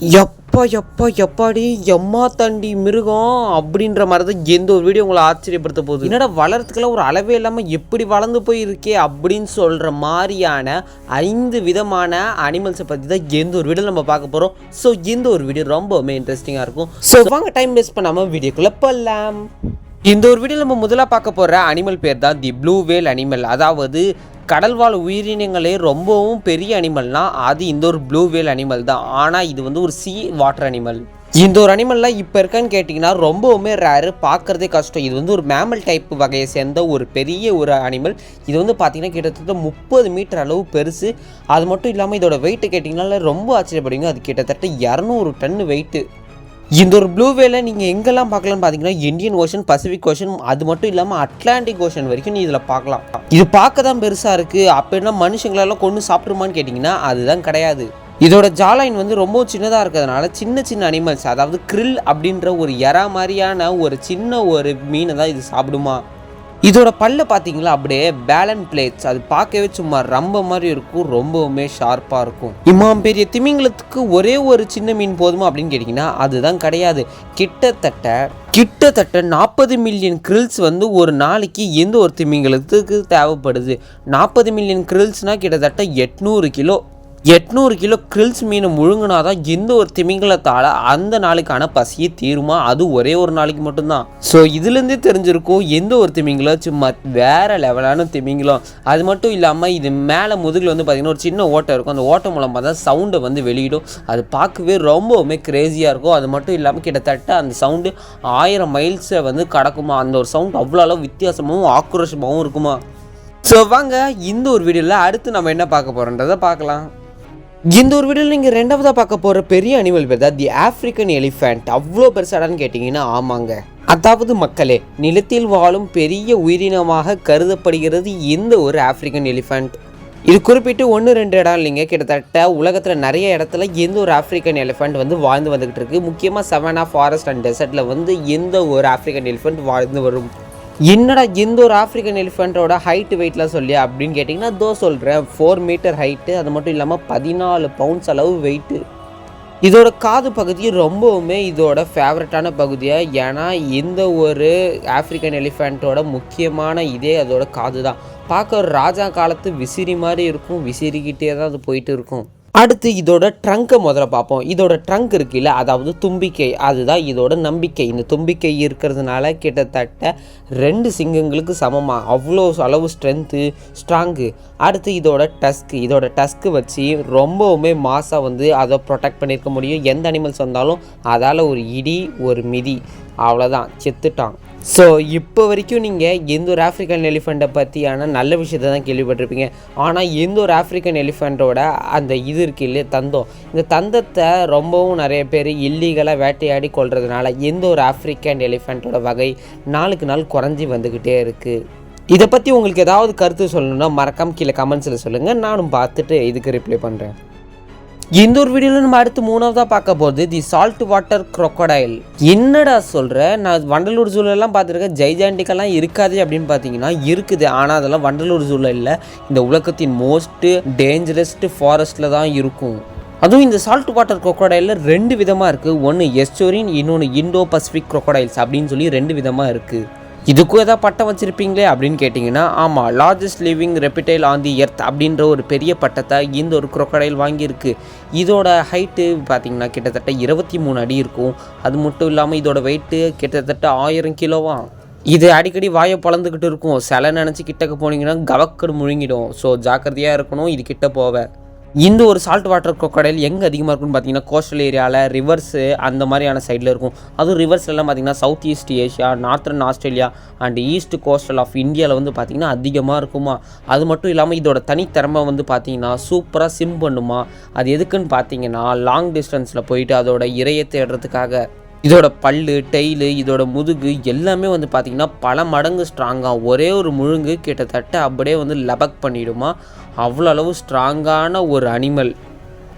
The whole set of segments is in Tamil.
எப்பா எப்பா எப்பாடி? எம்மா தண்டி மிருகம் அப்படின்ற மாதிரி தான் எந்த ஒரு வீடியோ உங்களை ஆச்சரியப்படுத்த போகுது. என்னடா வளர்றதுக்கெல்லாம் ஒரு அளவே இல்லாமல் எப்படி வளர்ந்து போய் இருக்கே அப்படின்னு சொல்கிற மாதிரியான ஐந்து விதமான அனிமல்ஸை பற்றி தான் எந்த ஒரு வீடியோ நம்ம பார்க்க போகிறோம் ஸோ இந்த ஒரு வீடியோ ரொம்பவுமே இன்ட்ரெஸ்டிங்காக இருக்கும். ஸோ வாங்க டைம் வேஸ்ட் பண்ணாமல் வீடியோக்குள்ளே போகலாம் இந்த ஒரு வீடியோ நம்ம முதலாக பார்க்க போகிற அனிமல் பேர் தான் தி ப்ளூ வேல் அனிமல் அதாவது கடல்வாழ் உயிரினங்களே ரொம்பவும் பெரிய அனிமல்னா அது இந்த ஒரு ப்ளூ வேல் அனிமல் தான். ஆனால் இது வந்து ஒரு சி வாட்டர் அனிமல் இந்த ஒரு அனிமல்லாம் இப்போ இருக்கான்னு கேட்டிங்கன்னா ரொம்பவுமே ரேரு பார்க்குறதே கஷ்டம். இது வந்து ஒரு மேமல் டைப் வகையை சேர்ந்த ஒரு பெரிய ஒரு அனிமல் இது வந்து பார்த்திங்கன்னா கிட்டத்தட்ட முப்பது மீட்டர் அளவு பெருசு. அது மட்டும் இல்லாமல் இதோட வெயிட்டு கேட்டிங்கனால ரொம்ப ஆச்சரியப்படுவீங்க. அது கிட்டத்தட்ட இரநூறு டன் வெயிட்டு இந்த ஒரு ப்ளூ வேலை நீங்கள் எங்கெல்லாம் பார்க்கலாம்னு பார்த்தீங்கன்னா இந்தியன் ஓஷன் பசிபிக் ஓஷன் அது மட்டும் இல்லாமல் அட்லாண்டிக் ஓஷன் வரைக்கும் நீ இதில் பார்க்கலாம். இது பார்க்க தான் பெருசாக இருக்குது அப்படின்னா மனுஷங்களெல்லாம் கொண்டு சாப்பிடுமான்னு கேட்டிங்கன்னா அதுதான் கிடையாது. இதோட ஜாலைன் வந்து ரொம்ப சின்னதாக இருக்கிறதுனால சின்ன சின்ன அனிமல்ஸ் அதாவது கிரில் அப்படின்ற ஒரு எறா மாதிரியான ஒரு சின்ன ஒரு மீனை தான் இது சாப்பிடுமா? இதோட பல்ல பார்த்தீங்களா அப்படியே பேலன் பிளேட்ஸ் அது பார்க்கவே சும்மா ரொம்ப மாதிரி இருக்கும். ரொம்பவுமே ஷார்ப்பாக இருக்கும். இம்மாம் பெரிய திமிங்கலத்துக்கு ஒரே ஒரு சின்ன மீன் போதுமா அப்படின்னு கேட்டிங்கன்னா அதுதான் கிடையாது. கிட்டத்தட்ட கிட்டத்தட்ட நாற்பது மில்லியன் கிரில்ஸ் வந்து ஒரு நாளைக்கு எந்த ஒரு திமிங்கலத்துக்கு தேவைப்படுது? நாற்பது மில்லியன் கிரில்ஸ்னால் கிட்டத்தட்ட எட்நூறு கிலோ எட்நூறு கிலோ கிரில்ஸ் மீனை முழுங்கினா தான் எந்த ஒரு திமிங்கலத்தால் அந்த நாளுக்கான பசியை தீருமா? அது ஒரே ஒரு நாளைக்கு மட்டும்தான். ஸோ இதுலேருந்தே தெரிஞ்சிருக்கும் எந்த ஒரு திமிங்கலம்? சும்மா வேறு லெவலான திமிங்கலம். அது மட்டும் இல்லாமல் இது மேலே முதுகில் வந்து பார்த்திங்கன்னா ஒரு சின்ன ஓட்டை இருக்கும். அந்த ஓட்டை மூலமாக தான் சவுண்டை வந்து வெளியிடும். அது பார்க்கவே ரொம்பவுமே க்ரேஸியாக இருக்கும். அது மட்டும் இல்லாமல் கிட்டத்தட்ட அந்த சவுண்டு ஆயிரம் மைல்ஸை வந்து கடக்குமா? அந்த ஒரு சவுண்ட் அவ்வளோ அளவு வித்தியாசமாகவும் ஆக்ரோஷமாகவும் இருக்குமா? ஸோ வாங்க இந்த ஒரு வீடியோவில் அடுத்து நம்ம என்ன பார்க்க போகிறோன்றதை பார்க்கலாம். இந்த ஒரு வீடியோவில் நீங்கள் ரெண்டாவதாக பார்க்க போகிற பெரிய அனிமல் பேர் தான் தி ஆஃப்ரிக்கன் எலிஃபெண்ட் அவ்வளோ பெருசாடான்னு கேட்டிங்கன்னா ஆமாங்க. அதாவது மக்களே நிலத்தில் வாழும் பெரிய உயிரினமாக கருதப்படுகிறது இந்த ஒரு ஆஃப்ரிக்கன் எலிஃபெண்ட் இது குறிப்பிட்டு ஒன்று ரெண்டு இடம் இல்லைங்க. கிட்டத்தட்ட உலகத்தில் நிறைய இடத்துல எந்த ஒரு ஆஃப்ரிக்கன் எலிஃபெண்ட் வந்து வாழ்ந்து வந்துக்கிட்டு இருக்கு. முக்கியமாக செவனா ஃபாரஸ்ட் அண்ட் டெசர்ட்டில் வந்து எந்த ஒரு ஆஃப்ரிக்கன் எலிஃபெண்ட் வாழ்ந்து வரும். என்னடா இந்த ஒரு ஆஃப்ரிக்கன் எலிஃபெண்ட்டோட ஹைட் வெயிட்லாம் சொல்லி அப்படின்னு கேட்டிங்கன்னா தோ சொல்கிறேன் ஃபோர் மீட்டர் ஹைட்டு அது மட்டும் இல்லாமல் பதினாலு பவுண்ட்ஸ் அளவு வெயிட்டு இதோட காது பகுதி ரொம்பவுமே இதோட ஃபேவரட்டான பகுதியாக ஏன்னா இந்த ஒரு ஆஃப்ரிக்கன் எலிஃபெண்ட்டோட முக்கியமான இதே அதோட காது தான் பார்க்க ராஜா காலத்து விசிறி மாதிரி இருக்கும். விசிறிக்கிட்டே தான் அது போயிட்டு இருக்கும். அடுத்து இதோட ட்ரங்கை முதல்ல பார்ப்போம். இதோட ட்ரங்க் இருக்குல்ல அதாவது தும்பிக்கை. அதுதான் இதோட நம்பிக்கை. இந்த தும்பிக்கை இருக்கிறதுனால கிட்டத்தட்ட ரெண்டு சிங்கங்களுக்கு சமமாக அவ்வளோ அளவு ஸ்ட்ரென்த்து ஸ்ட்ராங்கு அடுத்து இதோட டஸ்க்கு இதோட டஸ்க்கு வச்சு ரொம்பவுமே மாசாக வந்து அதை ப்ரொடெக்ட் பண்ணியிருக்க முடியும். எந்த அனிமல்ஸ் வந்தாலும் அதால் ஒரு இடி ஒரு மிதி. அவ்வளோதான் செத்துட்டான். ஸோ இப்போ வரைக்கும் நீங்கள் எந்த ஒரு ஆஃப்ரிக்கன் எலிஃபெண்ட்டை பற்றியான நல்ல விஷயத்தை தான் கேள்விப்பட்டிருப்பீங்க. ஆனால் எந்த ஒரு ஆஃப்ரிக்கன் எலிஃபெண்ட்டோட அந்த இது இருக்கு இல்லையே தந்தம். இந்த தந்தத்தை ரொம்பவும் நிறைய பேர் இல்லீகலாக வேட்டையாடி கொள்றதுனால எந்த ஒரு ஆஃப்ரிக்கன் எலிஃபெண்ட்டோட வகை நாளுக்கு நாள் குறைஞ்சி வந்துக்கிட்டே இருக்குது இதை பற்றி உங்களுக்கு ஏதாவது கருத்து சொல்லணும்னா மறக்காம கீழே கமெண்ட்ஸில் சொல்லுங்கள் நானும் பார்த்துட்டு இதுக்கு ரிப்ளை பண்ணுறேன் இந்த ஒரு வீடியோவில் நம்ம அடுத்து மூணாவதாக பார்க்க போகிறது தி சால்ட் வாட்டர் க்ரொக்கடைல் என்னடா சொல்கிற நான் வண்டலூர் ஜூலெல்லாம் பார்த்துருக்கேன். ஜெய்ஜாண்டிக்கெல்லாம் இருக்காது அப்படின்னு பார்த்தீங்கன்னா இருக்குது. ஆனால் அதெல்லாம் வண்டலூர் ஜூவில் இல்லை. இந்த உலகத்தின் மோஸ்ட்டு டேஞ்சரஸ்ட் ஃபாரஸ்ட்டில் தான் இருக்கும். அதுவும் இந்த சால்ட் வாட்டர் crocodile ரெண்டு விதமாக இருக்குது ஒன்று எஸ்டோரின் இன்னொன்று இண்டோ பசிபிக் crocodiles அப்படின்னு சொல்லி ரெண்டு விதமாக இருக்குது இதுக்கும் ஏதாவது பட்டம் வச்சுருப்பீங்களே அப்படின்னு கேட்டிங்கன்னா ஆமாம் largest living reptile on the earth அப்படின்ற ஒரு பெரிய பட்டத்தை இந்த ஒரு crocodile வாங்கியிருக்கு. இதோட ஹைட்டு பார்த்தீங்கன்னா கிட்டத்தட்ட இருபத்தி மூணு அடி இருக்கும். அது மட்டும் இல்லாமல் இதோட வெயிட்டு கிட்டத்தட்ட ஆயிரம் கிலோவா? இது அடிக்கடி வாயை பழந்துக்கிட்டு இருக்கும். சில நினச்சி கிட்டக்க போனீங்கன்னா கவக்கடு முழுங்கிடும். ஸோ ஜாக்கிரதையாக இருக்கணும் இது கிட்ட போவேன் இந்த ஒரு சால்ட் வாட்டர் கொக்கடையில் எங்கே அதிகமாக இருக்குன்னு பார்த்தீங்கன்னா கோஸ்டல் ஏரியாவில் ரிவர்ஸு அந்த மாதிரியான சைடில் இருக்கும். அதுவும் ரிவர்ஸ்லாம் பார்த்தீங்கன்னா south east Asia northern Australia and east coastal of இந்தியாவில் வந்து பார்த்திங்கன்னா அதிகமாக இருக்குமா. அது மட்டும் இல்லாமல் இதோட தனித்திறமை வந்து பார்த்தீங்கன்னா சூப்பராக சிம் பண்ணுமா. அது எதுக்குன்னு பார்த்தீங்கன்னா லாங் டிஸ்டன்ஸில் போயிட்டு அதோட இரையை தேடுறதுக்காக. இதோட பல்லு டெய்லு இதோட முதுகு எல்லாமே வந்து பார்த்திங்கன்னா பல மடங்கு ஸ்ட்ராங்காக ஒரே ஒரு முழுங்கு கிட்டத்தட்ட அப்படியே வந்து லபக் பண்ணிடுமா? அவ்வளோ அளவு ஸ்ட்ராங்கான ஒரு அனிமல்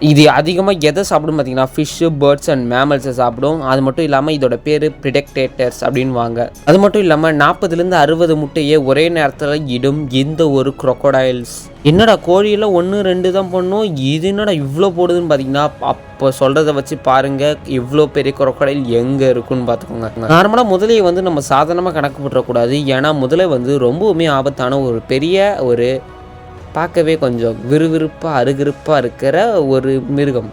இது அதிகமாக எதை சாப்பிடும் பார்த்தீங்கன்னா ஃபிஷ்ஷு பேர்ட்ஸ் அண்ட் மேமல்ஸை சாப்பிடும். அது மட்டும் இல்லாமல் இதோட பேர் ப்ரிடெக்டேட்டர்ஸ் அப்படின்வாங்க அது மட்டும் இல்லாமல் நாற்பதுலேருந்து அறுபது முட்டையை ஒரே நேரத்தில் இடும் எந்த ஒரு crocodiles. என்னடா கோழியில் ஒன்று ரெண்டு தான் பண்ணும்? இது என்னடா இவ்வளோ போடுதுன்னு பார்த்தீங்கன்னா அப்போ சொல்கிறத வச்சு பாருங்கள் இவ்வளோ பெரிய குரக்கடையில் எங்கே இருக்குன்னு பார்த்துக்கோங்க. நார்மலாக முதலையை வந்து நம்ம சாதாரணமாக கணக்கு போட்டுறக்கூடாது. ஏன்னா முதலை வந்து ரொம்பவுமே ஆபத்தான ஒரு பெரிய ஒரு பார்க்கவே கொஞ்சம் விறுவிறுப்பாக அருகிருப்பாக இருக்கிற ஒரு மிருகம்.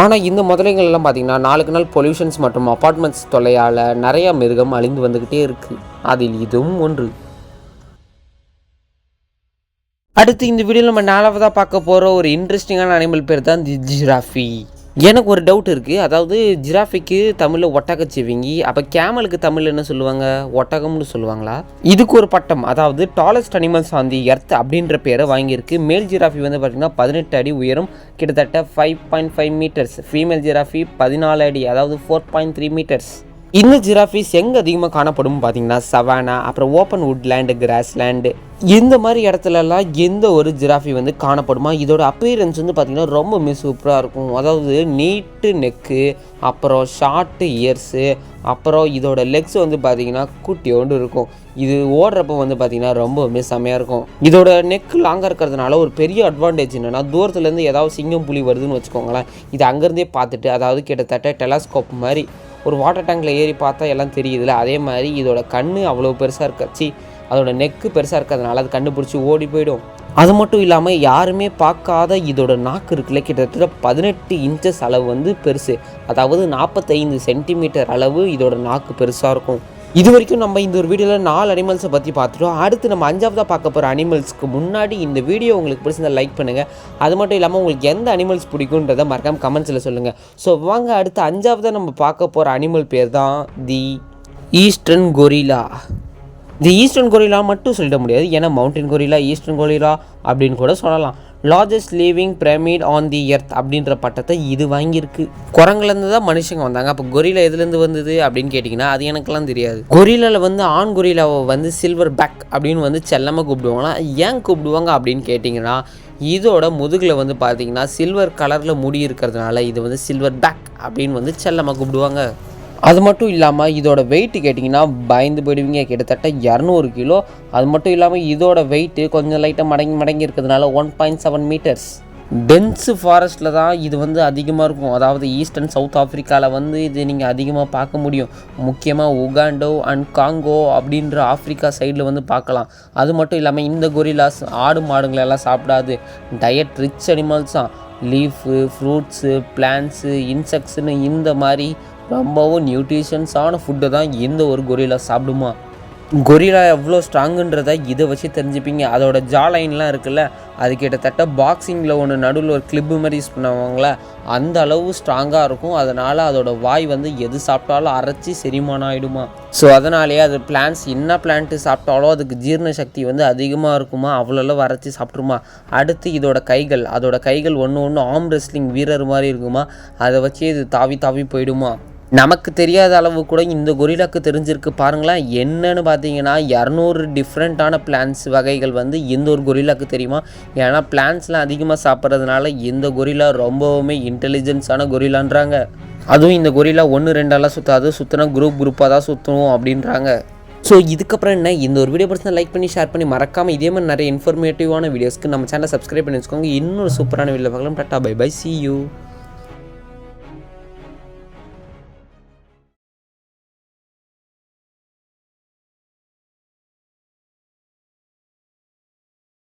ஆனால் இந்த முதலைகள் எல்லாம் நாளுக்கு நாள் பொல்யூஷன்ஸ் மற்றும் அப்பார்ட்மெண்ட்ஸ் தொல்லையால் நிறையா மிருகம் அழிந்து வந்துக்கிட்டே இருக்குது அதில் இதுவும் ஒன்று. அடுத்து இந்த வீடியோவில் நம்ம நாலாவதாக பார்க்க போகிற ஒரு இன்ட்ரெஸ்டிங்கான அனிமல் பேர் தான் தி ஜிராஃபி. எனக்கு ஒரு டவுட் இருக்குது அதாவது ஜிராஃபிக்கு தமிழில் ஒட்டகச்சிவிங்கி அப்போ கேமலுக்கு தமிழில் என்ன சொல்லுவாங்க? ஒட்டகம்னு சொல்லுவாங்களா? இதுக்கு ஒரு பட்டம். அதாவது tallest animals on the earth அப்படின்ற பேரை வாங்கியிருக்கு. மேல் ஜிராஃபி வந்து பார்த்திங்கன்னா பதினெட்டு அடி உயரம் கிட்டத்தட்ட five point five metres female giraffe பதினாலு அடி அதாவது ஃபோர் பாயிண்ட் த்ரீ மீட்டர்ஸ் இந்த ஜிராஃபிஸ் எங்கே அதிகமாக காணப்படும் பார்த்தீங்கன்னா சவானா அப்புறம் ஓப்பன் வுட்லேண்டு கிராஸ்லேண்டு இந்த மாதிரி இடத்துலலாம் எந்த ஒரு ஜிராஃபி வந்து காணப்படுமா? இதோட அப்பியரன்ஸ் வந்து பார்த்திங்கன்னா ரொம்பவுமே சூப்பராக இருக்கும். அதாவது நீட்டு நெக்கு அப்புறம் ஷார்ட்டு இயர்ஸு அப்புறம் இதோட லெக்ஸ் வந்து பார்த்திங்கன்னா குட்டியோண்டு இருக்கும். இது ஓடுறப்ப வந்து பார்த்திங்கன்னா ரொம்பவுமே செம்மையாக இருக்கும். இதோட நெக் லாங்காக இருக்கிறதுனால ஒரு பெரிய அட்வான்டேஜ் என்னென்னா தூரத்துலேருந்து ஏதாவது சிங்கம் புலி வருதுன்னு வச்சுக்கோங்களேன். இது அங்கேருந்தே பார்த்துட்டு அதாவது கிட்டத்தட்ட டெலாஸ்கோப் மாதிரி ஒரு வாட்டர் டேங்கில் ஏறி பார்த்தா எல்லாம் தெரியுதுல. அதே மாதிரி இதோட கண் அவ்வளோ பெருசாக இருக்காச்சு அதோட நெக்கு பெருசாக இருக்கிறதுனால அது கண்டுபிடிச்சி ஓடி போயிடும். அது மட்டும் இல்லாமல் யாருமே பார்க்காத இதோட நாக்கு இருக்குல்ல கிட்டத்தட்ட பதினெட்டு இன்ச்சஸ் அளவு வந்து பெருசு. அதாவது நாற்பத்தைந்து சென்டிமீட்டர் அளவு இதோட நாக்கு பெருசாக இருக்கும். இது வரைக்கும் நம்ம இந்த ஒரு வீடியோவில் நாலு அனிமல்ஸை பற்றி பார்த்துட்டோம். அடுத்து நம்ம அஞ்சாவதாக பார்க்க போகிற அனிமல்ஸ்க்கு முன்னாடி இந்த வீடியோ உங்களுக்கு பிடிச்சிருந்தா லைக் பண்ணுங்கள் அது மட்டும் இல்லாமல் உங்களுக்கு எந்த அனிமல்ஸ் பிடிக்குன்றதை மறக்காமல் கமெண்ட்ஸில் சொல்லுங்கள் ஸோ வாங்க அடுத்து அஞ்சாவதாக நம்ம பார்க்க போகிற அனிமல் பேர் தான் தி ஈஸ்டர்ன் கொரிலா இது ஈஸ்டர்ன் கொரிலா மட்டும் சொல்லிட முடியாது. ஏன்னா மவுண்டன் கொரிலா ஈஸ்டர்ன் கொரிலா அப்படின்னு கூட சொல்லலாம். Largest living primate on the earth அப்படின்ற பட்டத்தை இது வாங்கியிருக்கு. குரங்குலேருந்து தான் மனுஷங்க வந்தாங்க. அப்போ கொரிலா எதுலேருந்து வந்தது அப்படின்னு கேட்டிங்கன்னா அது எனக்கெல்லாம் தெரியாது. கொரிலாவில் வந்து ஆண் கொரிலாவை வந்து சில்வர் பேக் அப்படின்னு வந்து செல்லமாக கூப்பிடுவாங்கன்னா ஏன் கூப்பிடுவாங்க அப்படின்னு கேட்டிங்கன்னா இதோட முதுகில் வந்து பார்த்தீங்கன்னா சில்வர் கலரில் முடி இருக்கிறதுனால இது வந்து சில்வர் பேக் அப்படின்னு வந்து செல்லமாக கூப்பிடுவாங்க. அது மட்டும் இல்லாமல் இதோட வெயிட்டு கேட்டிங்கன்னா பயந்து போயிடுவீங்க. கிட்டத்தட்ட இரநூறு கிலோ. அது மட்டும் இல்லாமல் இதோட வெயிட்டு கொஞ்சம் லைட்டாக மடங்கி மடங்கி இருக்கிறதுனால one point seven metres dense ஃபாரஸ்ட்டில் தான் இது வந்து அதிகமாக இருக்கும். அதாவது ஈஸ்ட் அண்ட் சவுத் ஆஃப்ரிக்காவில் வந்து இது நீங்கள் அதிகமாக பார்க்க முடியும். முக்கியமாக உகாண்டோ அண்ட் காங்கோ அப்படின்ற ஆஃப்ரிக்கா சைடில் வந்து பார்க்கலாம். அது மட்டும் இல்லாமல் இந்த கொரிலாஸ் ஆடு மாடுங்களெல்லாம் சாப்பிடாது. டயட் ரிச் அனிமல்ஸ் தான். லீஃபு ஃப்ரூட்ஸு பிளான்ஸு இன்செக்ட்ஸுன்னு இந்த மாதிரி ரொம்பவும் நியூட்ரிஷன்ஸான ஃபுட்டை தான் எந்த ஒரு கொரிலா சாப்பிடுமா? கொரிலா எவ்வளோ ஸ்ட்ராங்குன்றதை இதை வச்சு தெரிஞ்சுப்பீங்க. அதோட ஜா லைன்லாம் இருக்குல்ல அது கிட்டத்தட்ட பாக்ஸிங்கில் ஒன்று நடுவில் ஒரு கிளிப்பு மாதிரி யூஸ் பண்ணுவாங்களே அந்த அளவு ஸ்ட்ராங்காக இருக்கும். அதனால் அதோட வாய் வந்து எது சாப்பிட்டாலும் அரைச்சி செரிமானம் ஆகிடுமா ஸோ அதனாலேயே அது பிளான்ஸ் என்ன பிளான்ட்டு சாப்பிட்டாலும் அதுக்கு ஜீரண சக்தி வந்து அதிகமாக இருக்குமா? அவ்வளோ அளவு அரைச்சி சாப்பிட்ருமா அடுத்து இதோட கைகள் அதோட கைகள் ஒன்று ஒன்று ஆம் ரெஸ்லிங் வீரர் மாதிரி இருக்குமா? அதை வச்சு இது தாவி தாவி போயிடுமா? நமக்கு தெரியாத அளவு கூட இந்த கொரிலாக்கு தெரிஞ்சிருக்கு பாருங்களேன் என்னன்னு பார்த்தீங்கன்னா இரநூறு டிஃப்ரெண்ட்டான பிளான்ஸ் வகைகள் வந்து இந்த ஒரு கொரிலாக்கு தெரியுமா? ஏன்னா பிளான்ஸ்லாம் அதிகமாக சாப்பிட்றதுனால இந்த கொரிலா ரொம்பவுமே இன்டெலிஜென்ஸான கொரிலான்றாங்க அதுவும் இந்த கொரிலா ஒன்று ரெண்டாலாம் சுற்றாது சுற்றினா குரூப் குரூப்பாக தான் சுற்றணும் அப்படின்றாங்க. ஸோ இதுக்கப்புறம் என்ன? இந்த ஒரு வீடியோ பிடிச்சா லைக் பண்ணி ஷேர் பண்ணி மறக்காமல் இதே மாதிரி நிறைய இன்ஃபர்மேட்டிவான வீடியோஸ்க்கு நம்ம சேனலை சப்ஸ்கிரைப் பண்ணி வச்சுக்கோங்க. இன்னொரு சூப்பரான வீடியோ பார்க்கலாம். Tata bye bye see you